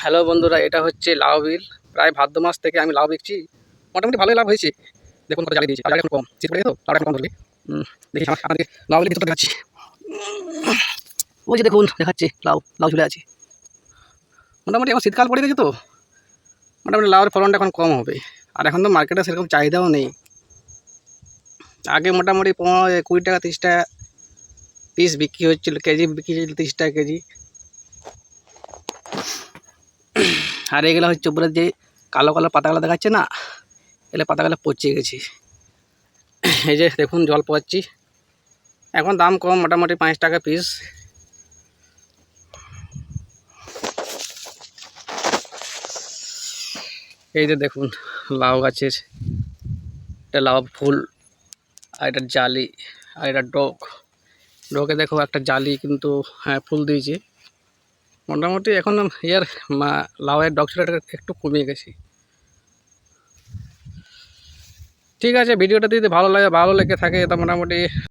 Hello বন্ধুরা, এটা হচ্ছে লাউ বিল। প্রায় ভাদ্র মাস থেকে আমি লাউ বিকছি। মোটামুটি ভালোই লাভ হয়েছে। দেখুন কত জ্বালিয়ে দিয়েছি। কম। শীত পড়ে তো এখন কম ধরবে। দেখি আমার আপনাদের লাউ বিল ভিতরটা দেখাচ্ছি। ওই যে দেখুন, দেখাচ্ছে লাউ লাউ ঝুলে আছে। মোটামুটি এখন শীতকাল পড়ে গেছে তো। মোটামুটি লাউয়ের ফলনটা এখন কম হবে। আর এখন তো মার্কেটে সেরকম চাহিদাও নেই। আগে মোটামুটি পনেরো, কুড়ি টাকা, তিরিশ টাকা পিস বিক্রি হচ্ছিল, কেজি বিক্রি হচ্ছিল তিরিশ টাকা কেজি। আর এগুলো হচ্ছে উপরে যে কালো কালো পাতাগুলো দেখাচ্ছে না, এগুলো পাতাগুলো পচে গেছে। এই যে দেখুন জল পাচ্ছি এখন দাম কম, মোটামুটি পাঁচ টাকা পিস এই যে দেখুন লাউ গাছের, এটা লাউ ফুল, আর এটা জালি, আর এটা ডগ ডগে দেখো একটা জালি কিন্তু হ্যাঁ ফুল দিয়েছে। মোটামুটি এখন ইয়ার লাউয়ের ডগ ছিল একটু কমিয়ে গেছি। ঠিক আছে, ভিডিওটা যদি ভালো লাগে, ভালো লেগে থাকে, তা মোটামুটি